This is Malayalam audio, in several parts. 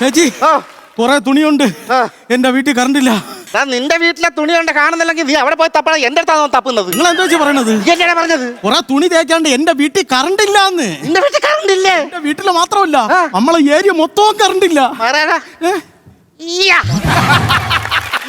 ചേച്ചി ആ. കുറെ തുണിയുണ്ട്. ആ. എന്റെ വീട്ടിൽ കറണ്ട് ഇല്ല ഞാൻ നിന്റെ വീട്ടിലെ തുണി കൊണ്ട് കാണുന്നില്ലെങ്കിൽ നീ അവിടെ പോയി തപ്പണം. എന്റെ അടുത്താണോ തപ്പുന്നത്? നിങ്ങൾ എന്താ വെച്ചാ പറയണത്? നീ പറഞ്ഞത്? കുറെ തുണി തേക്കാണ്ട് എന്റെ വീട്ടിൽ കറണ്ട് ഇല്ലാന്ന് നിന്റെ വീട്ടിൽ കറണ്ട് ഇല്ലേ എന്റെ വീട്ടിൽ മാത്രമല്ല ആ. നമ്മളെ ഏരിയ മൊത്തവും കറണ്ട് ഇല്ല പറയാടാ. ഏ?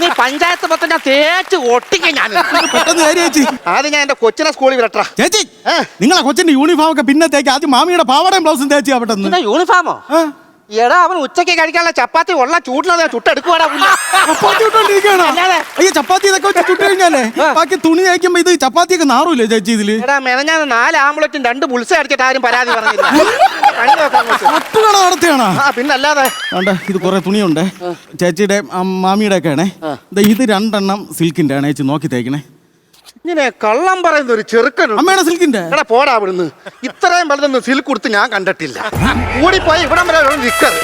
നീ പഞ്ചായത്ത് മൊത്തം ഞാൻ തേച്ച് ഒട്ടിക്ക ഞാൻ. പെട്ടെന്ന് ചേച്ചി. ആദ്യം ഞാൻ എന്റെ കൊച്ചിനെ സ്കൂളിൽ വിടട്ടാ ചേച്ചി ഏ? നിങ്ങളെ കൊച്ചിന്റെ യൂണിഫോം ഒക്കെ പിന്നെ തേക്ക് ആദ്യം മാമിയുടെ പാവാടയും ബ്ലൗസും തേച്ചാ പെട്ടെന്ന് യൂണിഫോമോ ആ. എടാ അവൻ ഉച്ചയ്ക്ക് കഴിക്കാനുള്ള ചപ്പാത്തി ഉള്ള ചൂട്ടിലത് ചുട്ടെടുക്കുവാടാ. ചപ്പാത്തി. അയ്യോ ചപ്പാത്തി ഇതൊക്കെ വെച്ച് ചുട്ട് കഴിഞ്ഞാലേ? ബാക്കി തുണി അയക്കുമ്പോ ഇത് ചപ്പാത്തിയൊക്കെ നാറൂലേ ചേച്ചി ഇതിൽ? എടാ മെനഞ്ഞാന്ന് നാല് ആംബുലറ്റും രണ്ട് പുൽസ അടിച്ചിട്ട് ആരും പരാതി പറഞ്ഞില്ല. ഒട്ടുകട നടത്തിയാണോ? പിന്നല്ലാതെ. ഇത് കുറെ തുണിയുണ്ട്. ചേച്ചിയുടെ മാമിയുടെ ഒക്കെ ആണേ ഇത് രണ്ടെണ്ണം സിൽക്കിന്റെ ആണ് ചേച്ചി നോക്കി തേക്കണേ. ഇങ്ങനെ കള്ളം പറയുന്ന ഒരു ചെറുക്കൻ അമ്മയുടെ സിൽക്കിന്റെ? എടാ പോടാ അവിടുന്ന്. ഇത്രയും വലുതൊന്നും സിൽക്ക് കൊടുത്ത് ഞാൻ കണ്ടിട്ടില്ല. കൂടിപ്പോയി ഇവിടം വരെ ഒരു നിക്കറ്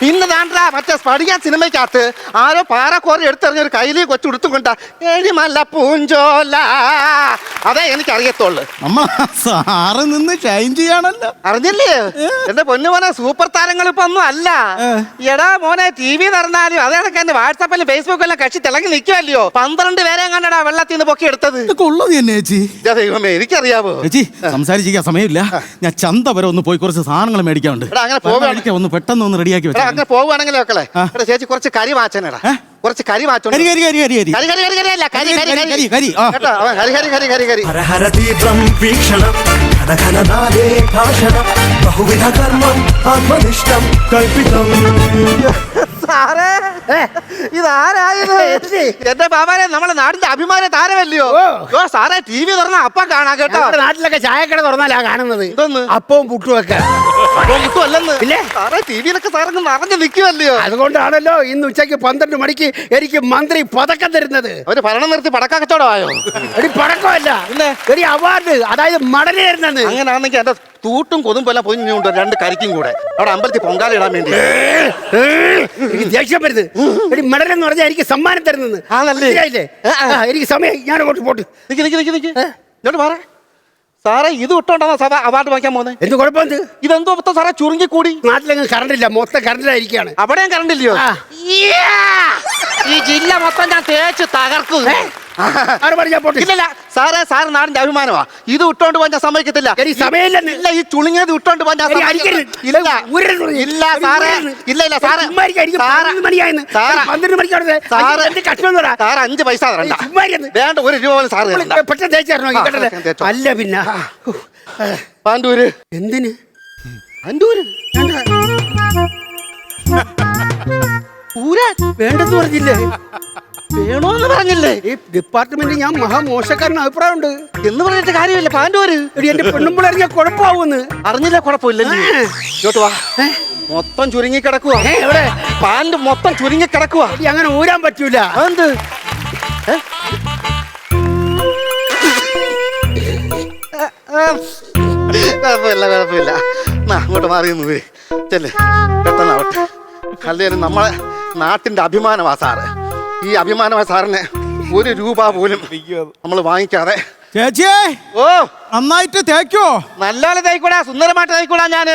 പിന്നെ താണ്ടാ മറ്റേ സ്പടിക സിനിമയ്ക്കകത്ത് ആരോ പാറക്കോറി എടുത്തെറിഞ്ഞ ഒരു കൊച്ചു കൊടുത്തു കൊണ്ട എഴിമല്ല പൂഞ്ചോല. അതെ എനിക്ക് അറിയത്തുള്ളു അമ്മ സാറ് നിന്ന് ഷൈൻ ചെയ്യാണല്ലോ. അറിഞ്ഞില്ലേ? എന്റെ പൊന്നു മോനെ സൂപ്പർ താരങ്ങൾ ഇപ്പൊ ഒന്നും അല്ല. എടാ മോനെ ടി വി നടന്നാലും അതേ കണക്ക് എന്റെ വാട്സാപ്പിലും ഫേസ്ബുക്കിലും കക്ഷി തിളങ്ങി നിൽക്കുമല്ലയോ പന്ത്രണ്ട് പേരെ കണ്ടടാ വെള്ളത്തിൽ നിന്ന് പൊക്കി എടുത്തത് ഉള്ളത് തന്നെ ചേച്ചി ഇതാ ദൈവമേ എനിക്കറിയാവോ ചേച്ചി സംസാരിച്ചിരിക്കാൻ സമയമില്ല ഞാൻ ചന്ത വരെ ഒന്ന് പോയി കുറച്ച് സാധനങ്ങൾ മേടിക്കാനുണ്ട് എടാ, അങ്ങനെ. മേടിക്കാം, ഒന്ന് പെട്ടെന്ന് ഒന്ന് റെഡിയാക്കി എടാ വെച്ചാൽ അങ്ങനെ പോവുകയാണെങ്കിൽ ആ. എടാ ചേച്ചി കുറച്ച് കരി വാച്ചനടാ ഏ? കുറച്ച് കരി വാച്ചോ കരി കരി കരി കരി കരി കരി കരി കരി കരി അല്ല കരി കരി കരി, കരി കരി, കരി, ആ. കേട്ടോ അവൻ ഹരി ഹരി ഹരി ഹരി ഹരി ഹരഹര തീവ്രം വീക്ഷണം ഘനഘനനാദേ ഭാഷണം ബഹുവിധ കർമ്മം ആത്മനിഷ്ഠം കൽപ്പിതം സാറേ. ഇതാരായത്? എന്റെ പാപാരെ നമ്മളെ നാടിന്റെ അഭിമാന താരമല്ലയോ? ഓ. സാറേ ടി വി തുറന്ന അപ്പ കാണാ കേട്ടോ. നമ്മുടെ നാട്ടിലൊക്കെ ചായക്കട തുറന്നാലാ കാണുന്നത്? അപ്പവും പുട്ടും ഒക്കെ അപ്പം കിട്ടുമല്ലെന്ന് ഇല്ലേ? സാറേ ടി വിയിലൊക്കെ സാറങ്ങ് നിറഞ്ഞു നിൽക്കുമല്ലയോ അതുകൊണ്ടാണല്ലോ ഇന്ന് ഉച്ചയ്ക്ക് പന്ത്രണ്ട് മണിക്ക് എനിക്ക് മന്ത്രി പതക്കം തരുന്നത്. അവർ ഭരണം നിർത്തി പടക്ക കച്ചവടമായോ എടി പടക്കമല്ല. പിന്നെ? എടി അവാർഡ് അതായത് മടൽ തരുന്നത്. അങ്ങനാണെങ്കിൽ എന്റെ തൂട്ടും കൊതുമ്പെല്ലാം പൊഞ്ഞുണ്ട് രണ്ട് കരിക്കും കൂടെ. അവിടെ അമ്പലത്തിൽ പൊങ്കാല ഇടാൻ വേണ്ടി. എനിക്ക് ദേഷ്യം വരുത്. ഒരു മെഡൽ എന്ന് പറഞ്ഞാൽ എനിക്ക് സമ്മാനം തരുന്നത്. ആണല്ലേ? മനസ്സിലായില്ലേ? ആ, എനിക്ക് സമയം ഞാൻ അങ്ങോട്ട് പോട്ട്. നിക്ക് നിക്ക് നിക്ക് നിക്ക്. ഇങ്ങോട്ട് മാറേ. സാറേ ഇത് ഇട്ടോണ്ടാ സഭ അവാർഡ് വാങ്ങിക്കാൻ പോകുന്നത് എന്ത് കുഴപ്പമുണ്ട്? ഇതെന്തോ മൊത്തം സാറേ ചുരുങ്ങി കൂടി നാട്ടിലെങ്ങും കറണ്ട് ഇല്ല മൊത്തം കറണ്ടിലായിരിക്കാണ് അവിടെയും കറണ്ട് ഇല്ലയോ? ഈ ജില്ല മൊത്തം ഞാൻ തേച്ച് തകർക്കും ഇല്ലല്ല സാറേ സാർ നാടിന്റെ അഭിമാനമാ. ഇത് ഇട്ടോണ്ട് പോകാൻ ഞാൻ സമ്മതിക്കത്തില്ല. ഇല്ല ഈ ചുളിങ്ങിയത് ഇട്ടോണ്ട് പോകാൻ ഞാൻ ഇല്ല ഇല്ല സാറേ ഇല്ല ഇല്ല സാറേ. സാർ അഞ്ച് പൈസ തരണ്ട. വേണ്ട ഒരു രൂപ പോലും സാറ് അല്ല പിന്നെ. പാണ്ടൂര് എന്തിന്? പാണ്ടൂര് വേണ്ടെന്ന് പറഞ്ഞില്ലേ? വേണോന്ന് പറഞ്ഞില്ലേ? ഈ ഡിപ്പാർട്ട്മെന്റ് ഞാൻ മഹാമോശക്കാരൻ അഭിപ്രായമുണ്ട്. എന്ന് പറഞ്ഞിട്ട് കാര്യമില്ല. പാൻഡോര് എന്റെ പെണ്ണുമ്പോൾ അറിഞ്ഞാൽ കുഴപ്പമാവുമെന്ന്. അറിഞ്ഞില്ല കുഴപ്പമില്ലല്ലേ. ഇങ്ങോട്ട് വാ. മൊത്തം ചുരുങ്ങി കിടക്കുക എവിടെ? പാന്റ് മൊത്തം ചുരുങ്ങി കിടക്കുക അങ്ങനെ ഊരാൻ പറ്റൂല. അതെന്ത്. കുഴപ്പമില്ല കുഴപ്പമില്ല. അങ്ങോട്ട് മാറി നിന്ന് ചെല്ലേ. പെട്ടെന്നാവട്ടെ. അല്ലെങ്കിൽ നമ്മളെ നാട്ടിന്റെ അഭിമാനമാ സാറ്. ഈ അഭിമാനമായ സാറിന് ഒരു രൂപ പോലും നമ്മൾ വാങ്ങിക്കാതെ. ചേച്ചിയേ ഓ. നന്നായിട്ട് തേക്കോ നല്ലപോലെ തേക്കൂടാ സുന്ദരമായിട്ട് തേക്കൂടാ ഞാൻ.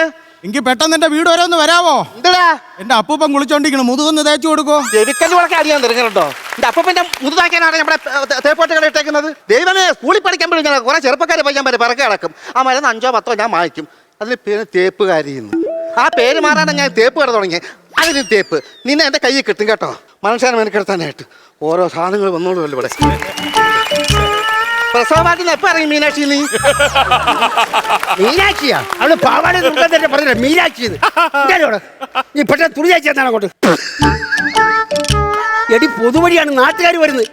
എങ്കിൽ പെട്ടെന്ന് എന്റെ വീട് വരെ ഒന്ന് വരാവോ? എന്താ എന്റെ അപ്പൂപ്പൻ കുളിച്ചോണ്ടിരിക്കണം മുതുകൊന്ന് തേച്ചു കൊടുക്കോ ചെവിക്കല്ല് വളക്കെ അടിയാൻ തിരക്കണ്ടോ എന്റെ അപ്പൂപ്പന്റെ മുതുതാക്കാനാണ് നമ്മുടെ തേ- തേപ്പോട്ട് കട ഇട്ടേക്കുന്നത്. ദൈവമേ സ്കൂളിൽ പഠിക്കുമ്പോഴും ഞാൻ കുറെ ചെറുപ്പക്കാരെ പഠിക്കാൻ പറ്റും പിറക്കെ കിടക്കും. ആ മരുന്ന് അഞ്ചോ പത്തോ ഞാൻ വാങ്ങിക്കും അതിന് പേര് തേപ്പുകാരിന്ന് ആ പേര് മാറാനാണ് ഞാൻ തേപ്പ് കട തുടങ്ങി. അതിന് തേപ്പ്. നിന്നെ എന്റെ കയ്യിൽ കിട്ടും കേട്ടോ. മനുഷ്യനെ മെനക്കെടുത്താനായിട്ട് ഓരോ സാധനങ്ങൾ വന്നോളൂ ഇവിടെ. പ്രസവമായിട്ട് എപ്പോ ഇറങ്ങി മീനാക്ഷി നീ? മീനാക്ഷിയാ? അവൾ പാവാടി തന്നെ പറഞ്ഞില്ല മീനാക്ഷി നീ പെട്ടെന്ന് തുണി എന്നാണ് അങ്ങോട്ട്. എടി പൊതുവഴിയാണ് നാട്ടുകാർ വരുന്നത്.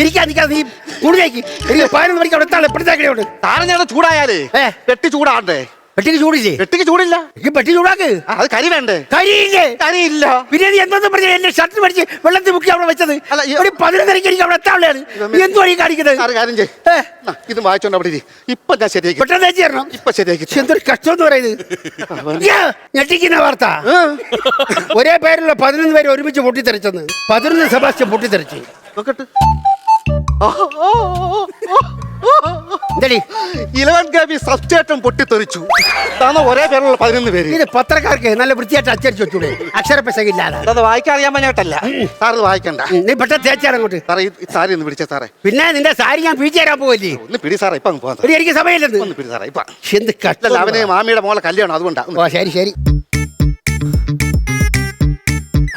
ഇരിക്കാൻ നിൽക്കാതെ നീ തുണിയാക്കി എനിക്ക് പതിനൊന്ന് മണിക്ക് അവിടെ എത്താളെ എപ്പോഴത്തേക്കോട്ട് താരം ഞങ്ങളുടെ ചൂടായാലേ? ഏഹ് പെട്ടി ചൂടാണ്ടേ പെട്ടിക്ക് ചൂടില്ലേ? പെട്ടിക്ക് ചൂടില്ല. എനിക്ക് പെട്ടി ചൂടാക്ക്. ആ, അത് കരി വേണ്ടേ? കരിയില്ലേ? കരിയില്ല. പിന്നെ നീ എന്തോന്നും പറഞ്ഞ എന്റെ ഷർട്ട് പഠിച്ച് വെള്ളത്തിൽ മുക്കി അവിടെ വെച്ചത്. അല്ല, ഈ- ഒരു പതിനൊന്നരയ്ക്ക് എനിക്ക് അവിടെ എത്താനുള്ളതാണ്. നീ എന്തു വഴി കാണിക്കുന്നത്? കാര്യം ചെയ്യ്. ഏ, ആ, ഇത് വായിച്ചോണ്ട് അവിടെ ഇരി. ഇപ്പൊ ഞാൻ ശരിയാക്കി പെട്ടെന്ന് തേച്ച് തരണം. ഇപ്പൊ ശരിയാക്കി പക്ഷെ എന്തൊരു കഷ്ടം എന്ന് പറയുന്നത്? യ്യാ, ഞെട്ടിക്കുന്ന വാർത്ത. ഒരേ പേരുള്ള പതിനൊന്ന് പേര് ഒരുമിച്ച് പൊട്ടിത്തെറിച്ചെന്ന്. പതിനൊന്ന് സെബാസ്റ്റ്യൻ പൊട്ടിത്തെറിച്ച്. നോക്കട്ട്. എന്തടി ഇലവൻ ഗാബി സബ്സ്റ്റേറ്റും പൊട്ടിത്തെറിച്ചു. ഒരേ പേരുള്ള പതിനൊന്ന് പേര്. ഇത് പത്രക്കാർക്ക് നല്ല വൃത്തിയായിട്ട് അച്ചടിച്ചു വെച്ചൂടെ. അക്ഷരപ്പശക ഇല്ലാതെ. അത് വായിക്കാൻ അറിയാൻ പറഞ്ഞിട്ടല്ല സാർ ഇത് വായിക്കണ്ട. നീ പെട്ടെന്ന് തേച്ചാൽ അങ്ങോട്ട്. സാറേ ഈ- സാരി ഒന്ന് പിടിച്ച സാറേ. പിന്നെ നിന്റെ സാരി ഞാൻ പിടിച്ചു തരാൻ പോവല്ലേ? ഒന്ന് പിടി സാറേ ഇപ്പൊ പോകാം എനിക്ക് സമയമില്ലെന്ന്. ഒന്ന് പിടി സാറേ ഇപ്പൊ. എന്ത് കഷ്ടല്ല അവന് മാമിയുടെ മോളെ കല്യാണം അതുകൊണ്ടാ. ഒന്ന് ഓ ശരി ശരി.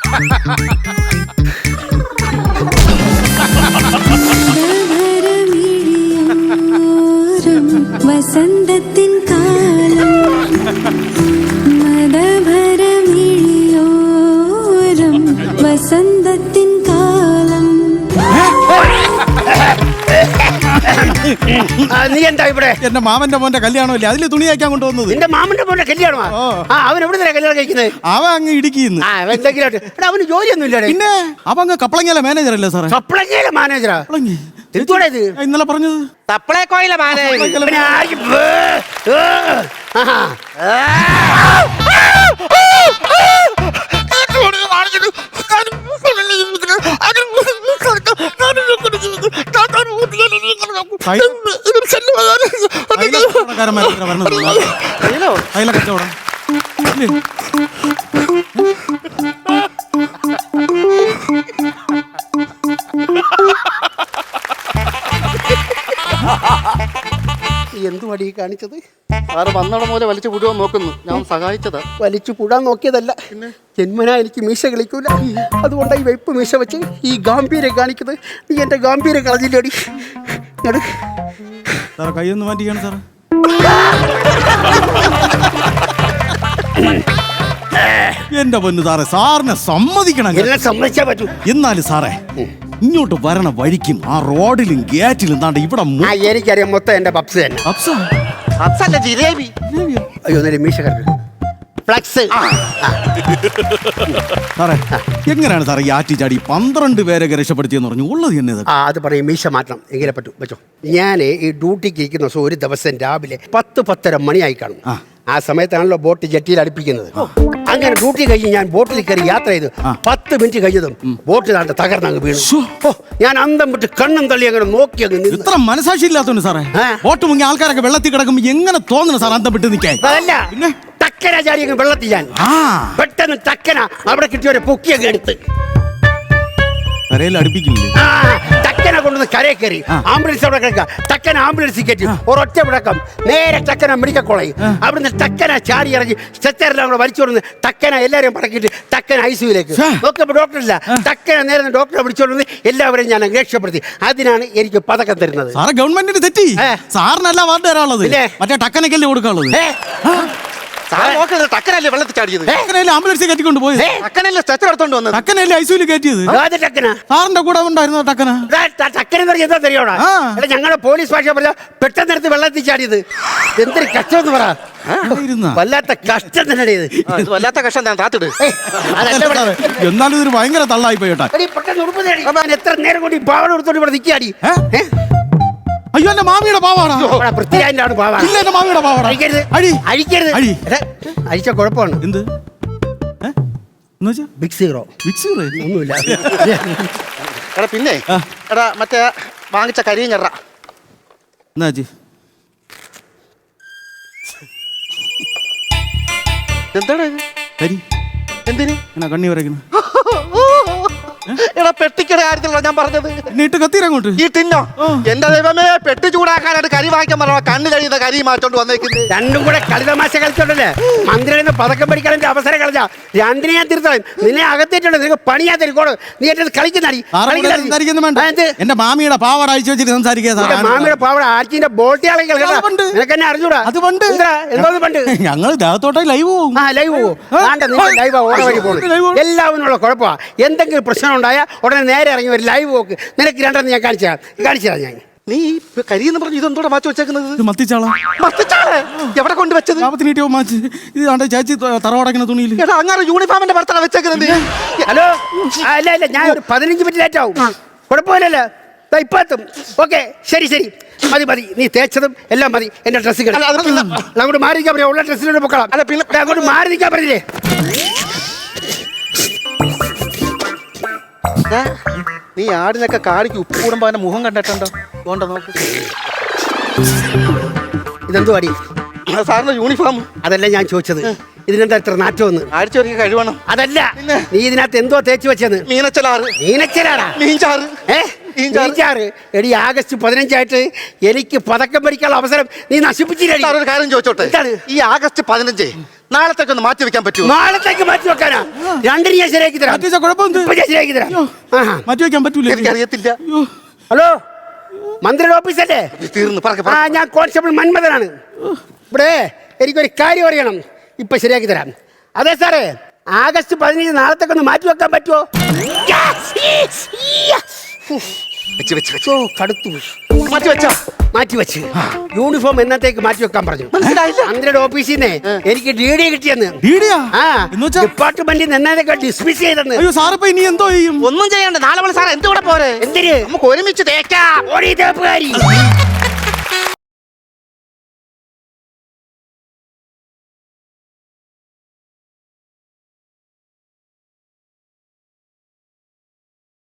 കാലം വസന്തത്തിൻ കാലം. നീ എന്താ ഇവിടെ? എന്റെ മാമന്റെ മോന്റെ കല്യാണമല്ലേ? അതിൽ തുണി തയ്ക്കാൻ കൊണ്ടുവന്നത്. നിന്റെ മാമന്റെ മോന്റെ കല്യാണമാ? ഓ. ആ അവൻ എവിടെ നിന്നാ കല്യാണം കഴിക്കുന്നത്? അവ അങ്ങ് ഇടുക്കിന്ന് ആ അവൻ എന്തെങ്കിലും. എടാ അവന് ജോലിയൊന്നും ഇല്ല പിന്നെ അവ അങ്ങ് കപ്പളങ്ങല മാനേജർ അല്ലേ സാറേ? സപ്ലൈയിലെ മാനേജറാ കപ്പളങ്ങി എന്തുവാടാ ഇത്? ഇന്നലെ പറഞ്ഞത്. കച്ചവടക്കാരന്മാരൊക്കെ വരണത് അയില കച്ചവടം. ഈ കാണിച്ചത്? സാറ് വന്നവിടെ പോലെ വലിച്ചു പുഴുവാൻ നോക്കുന്നു. ഞാൻ സഹായിച്ചതാ. വലിച്ചു പുഴാൻ നോക്കിയതല്ല. ജന്മനാ എനിക്ക് മീശ കളിക്കൂല. അതുകൊണ്ട് ഈ വെപ്പ് മീശ വെച്ച് ഈ ഗാംഭീര്യം കാണിക്കുന്നത്. നീ എന്റെ ഗാംഭീര്യം കളഞ്ഞില്ലടി. കൈയൊന്നു കൈയൊന്ന് മാറ്റിക്കാണ് സാറേ. എന്റെ പൊന്നു സാറേ സാറിനെ സമ്മതിക്കണം. സമ്മതിച്ചാ പറ്റൂ. എന്നാലും സാറേ ഇങ്ങോട്ട് വരണ വഴിക്കും. ആ റോഡിലും ഗേറ്റിലും താണ്ട് ഇവിടെ മു- ആ എനിക്കറിയാം മൊത്തം എന്റെ പപ്സ് തന്നെ. അപ്സാ, അപ്സല്ല ജിലേബി. അയ്യോ നേരെ മീശ കറക്ക്. ഫ്ലക്സ്. സാറേ എങ്ങനെയാണ് സാറേ ഈ ആറ്റിച്ചാടി ചാടി? പന്ത്രണ്ട് പേരെ രക്ഷപ്പെടുത്തിയെന്ന് പറഞ്ഞു. ഉള്ളത് തന്നെ ആ അത് പറയും മീശ മാറ്റണം. എങ്കിലേ പറ്റും വെച്ചോ ഞാൻ ഈ ഡ്യൂട്ടിക്ക് ഇരിക്കുന്ന ദിവസം ഒരു ദിവസം രാവിലെ പത്ത് പത്തര മണിയായി കാണും. ആ. ആ സമയത്താണല്ലോ ബോട്ട് ജെട്ടിയിൽ അടുപ്പിക്കുന്നത്. അങ്ങനെ ഡ്യൂട്ടി കഴിഞ്ഞ് ഞാൻ ബോട്ടിൽ കയറി യാത്ര ചെയ്ത് പത്ത് മിനിറ്റ് കഴിഞ്ഞതും ബോട്ടിൽ താണ്ട് തകർന്നങ്ങ് വീണു. ഓ ഞാൻ അന്തം വിട്ട് കണ്ണും തള്ളി അങ്ങനെ നോക്കി അങ്ങ് നിന്ന്. ഇത്ര മനസാക്ഷി ഇല്ലാത്തോണ്ട് സാറേ. ബോട്ട് മുങ്ങി ആൾക്കാരൊക്കെ വെള്ളത്തിൽ കിടക്കുമ്പോ എങ്ങനെ തോന്നുന്നു സാർ അന്തം വിട്ട് നിൽക്കാൻ? അതല്ല പിന്നെ? അങ്ങ് വെള്ളത്തിൽ ഞാൻ. ആ. പെട്ടെന്ന് തക്കന അവിടെ കിട്ടിയ ഒരു പൊക്കി അങ്ങ് എടുത്ത്. കരയിൽ അടുപ്പിക്കില്ലേ ആ, ടക്കന കൊണ്ടുവന്ന് കരയെ കയറി. ആംബുലൻസ് അവിടെ കിടക്കുക. ടക്കന ആംബുലൻസ് കയറ്റി. ഒരൊറ്റ വിടക്കം നേരെ ടക്കന മെഡിക്കൽ കോളേജ് അവിടുന്ന് ടക്കന ചാടി ഇറങ്ങി. സ്ട്രെച്ചറിൽ അവിടെ വലിച്ചു കൊടുന്ന് ടക്കന എല്ലാവരെയും പറക്കിയിട്ട് ടക്കന ഐ സിയിലേക്ക്. നോക്കിയപ്പോൾ ഡോക്ടറില്ല ടക്കന നേരെ ഡോക്ടറെ വിളിച്ചുകൊടുന്ന് എല്ലാവരെയും ഞാൻ രക്ഷപ്പെടുത്തി. അതിനാണ് എനിക്ക് പതക്കം തരുന്നത്. സാറ് ഗവൺമെന്റിന് തെറ്റി. സാറിനല്ല വാർഡ് തരാനുള്ളത്? മറ്റേ ടക്കനക്കല്ലേ കൊടുക്കാനുള്ളത്. ടക്കനല്ലേ വെള്ളത്തിൽ ചാടിയത്? ടക്കനല്ലേ ആംബുലൻസ് കയറ്റിക്കൊണ്ട് പോയത്? ഏ? ടക്കനല്ലേ സ്ട്രെച്ചർ എടുത്തോണ്ട് വന്നത്? ടക്കനല്ലേ ഐസിയിൽ കയറ്റിയത്? ഏത് ടക്കന സാറിന്റെ കൂടെ ഉണ്ടായിരുന്നോ ടക്കന ഇതാ എന്ന് പറഞ്ഞാൽ എന്താ தெரிയോടാ എടാ ഞങ്ങളുടെ പോലീസ് ഭാഷ പറഞ്ഞ പെട്ടെന്ന് എടുത്ത് വെള്ളത്തിൽ ചാടിയത്. എന്തൊരു കഷ്ടം എന്ന് പറ. ഇരുന്നാ? വല്ലാത്ത കഷ്ടം തന്നെ ഇത്. വല്ലാത്ത കഷ്ടം ഞാൻ താത്തിട്. എന്നാലും ഇതൊരു ഭയങ്കര തള്ളായി പോയിട്ടാ എടീ, പെട്ടെന്ന് ഉടുപ്പ് എത്ര നേരം കൂടി പാവട എടുത്തോണ്ട് ഇവിടെ നിൽക്കാടി ഏ? അയ്യോ എന്റെ മാമിയുടെ പാവാടാ. പൃഥ്വിരാജിന്റെ പാവാട. ഇല്ല എന്റെ മാമിയുടെ പാവാടാ. അഴിക്കരുത്. അഴി അഴിക്കരുത്. അഴി. എടാ, അഴിച്ച കുഴപ്പമാണ്. എന്ത്? ഏ? എന്ന് വെച്ചാ? Big zero? ഒന്നുമില്ല. എടാ പിന്നെ? ആ. എടാ മറ്റേ വാങ്ങിച്ച കരിയും ചെറ എന്നാ ചേച്ചി എന്താണ് ഇത്? കരി. എന്തിന്? എന്നാ കണ്ണി വരയ്ക്കുന്നു. എടാ പെട്ടിക്കട കാര്യത്തിലുള്ള ഞാൻ പറഞ്ഞത്. നീട്ട് കത്തിരങ്ങോട്ട് ഈ തിന്നോ എന്റെ ദൈവമേ പെട്ടി ചൂടാക്കാനായിട്ട് കരി വാങ്ങിക്കാൻ പറഞ്ഞ? കണ്ണ് കഴിയുന്ന കരി മാറ്റോണ്ട് വന്നേക്കുന്നത്. രണ്ടും കൂടെ കളിതമാശ കളിച്ചോണ്ടല്ലേ? മന്ത്രിയുടെ പതക്കം പഠിക്കാനുള്ള അവസരം കളിച്ച രണ്ടിനെ ഞാൻ തീർത്തളയും നിന്നെ അകത്തേറ്റുണ്ട് നിനക്ക് പണിയാ തിരിക്കോട് നീ എന്റെ കളിക്കുന്നടി എന്റെ മാമിയുടെ പാവാട അഴിച്ചു വെച്ചിട്ട് സംസാരിക്കുക മാമിയുടെ പാവട ആഴ്ചന്റെ ബോട്ടിയാളെ. നിനക്ക് എന്നെ അറിഞ്ഞൂടാ. അത് പണ്ട്. എന്തോ? പണ്ട്. ഞങ്ങൾ ദേഹത്തോട്ടെ ലൈവ് പോകും ആ ലൈവ് പോകും ലൈവ് ഓണ വഴി ലൈവ് പോകണം പോണം. കുഴപ്പമാ. എന്തെങ്കിലും പ്രശ്നം ഉണ്ടായാൽ ഉടനെ നേരെ ഇറങ്ങി ഒരു ലൈവ് പോക്ക് നിനക്ക് രണ്ടെന്ന് ഞാൻ കാണിച്ചു തരാം. കാണിച്ചു തരാം ഞാൻ. നീ ഈ കരി എന്ന് പറഞ്ഞു ഇതെന്തോടെ മാച്ച് വെച്ചേക്കുന്നത്? ഇത് മത്തിച്ചാള? മത്തിച്ചാളെ? എവിടെ കൊണ്ട് വെച്ചത്? മാച്ച് ഇത് ആണ്ടെ ചേച്ചി തറവടക്കുന്ന തുണിയിൽ എടാ അങ്ങനെ യൂണിഫോമിന്റെ പുറത്താണ് വെച്ചേക്കുന്നത്. ഹലോ? അല്ല ഇല്ല ഞാൻ ഒരു പതിനഞ്ച് മിനിറ്റ് ലേറ്റ് ആവും. കുഴപ്പമില്ലല്ലോ. ദാ ഇപ്പൊ എത്തും. ഓക്കെ ശരി ശരി. മതി മതി. നീ തേച്ചതും എല്ലാം മതി. എന്റെ ഡ്രസ്സ് അല്ല, അങ്ങോട്ട് മാറി നിൽക്കാൻ പറയാം ഉള്ള ഡ്രസ്സിലോട്ട് പൊക്കളാം. അല്ല, പിന്നെ- അങ്ങോട്ട് മാറി നിൽക്കാൻ പറഞ്ഞില്ലേ നീ ആടിനൊക്കെ കാടിക്ക് ഉപ്പ് കൂടുമ്പോ അവന്റെ മുഖം കണ്ടിട്ടുണ്ടോ? പോണ്ടോ നോക്ക്. ഇതെന്തു അടി? സാറിന്റെ യൂണിഫോം അതല്ല ഞാൻ ചോദിച്ചത്. ഇതിനെന്താ ഇത്ര നാറ്റമെന്ന്? ആഴ്ച കഴിവണം? അതല്ല. നീ ഇതിനകത്ത് എന്തോ തേച്ച് വെച്ചെന്ന്? മീനച്ചലാറ്. മീനച്ചലാടാ? മീൻചാറ്. ഏ. മീൻചാറ്. എടി ആഗസ്റ്റ് പതിനഞ്ചായിട്ട് എനിക്ക് പതക്കം പഠിക്കാനുള്ള അവസരം നീ നശിപ്പിച്ചില്ല ഒരു കാര്യം ചോദിച്ചോട്ടെ? ഈ ആഗസ്റ്റ് പതിനഞ്ച് നാളത്തേക്ക് ഒന്ന് മാറ്റി വെക്കാൻ പറ്റുമോ? നാളത്തേക്ക് മാറ്റി വെക്കാനാ? രണ്ടിന് ഞാൻ ശരിയാക്കി തരാം. മാറ്റി വെച്ചാ കുഴപ്പമെന്ത്? ഇപ്പൊ ഞാൻ ശരിയാക്കി തരാം. ആഹാ. മാറ്റി വെക്കാൻ പറ്റൂല? എനിക്കറിയത്തില്ല അയ്യോ ഹലോ? മന്ത്രിയുടെ ഓഫീസല്ലേ? തീർന്നു പറക്കെ ആ ഞാൻ കോൺസ്റ്റബിൾ മന്മഥനാണ്. ഇവിടെ എനിക്കൊരു കാര്യം അറിയണം. ഇപ്പൊ ശരിയാക്കി തരാം. അതെ സാറേ ആഗസ്റ്റ് പതിനഞ്ച് നാളത്തേക്ക് ഒന്ന് മാറ്റി വെക്കാൻ പറ്റുമോ? വെച്ച് വെച്ച് വെച്ച്. ഓ കടുത്തു മാറ്റി വെച്ചോ. മാറ്റി വെച്ച്. യൂണിഫോം എന്നത്തേക്ക് മാറ്റി വെക്കാൻ പറഞ്ഞു? മനസ്സിലായില്ല. മന്ത്രിയുടെ ഓഫീസിൽ നിന്ന് എനിക്ക് ഡി ഡി കിട്ടിയെന്ന്. ഡീഡിയാ ആ. എന്ന് വെച്ചാ? ഡിപ്പാർട്ട്മെന്റിൽ നിന്ന് എന്നതൊക്കെ ഡിസ്മിസ് ചെയ്തെന്ന്. അയ്യോ സാറിപ്പോ ഇനി എന്തോ ചെയ്യും? ഒന്നും ചെയ്യണ്ട. നാളെ സാർ എന്തുകൂടെ പോരെ? എന്തിന്? നമുക്ക് ഒരുമിച്ച് തേക്കാം. ഓടി തേപ്പുകാരി.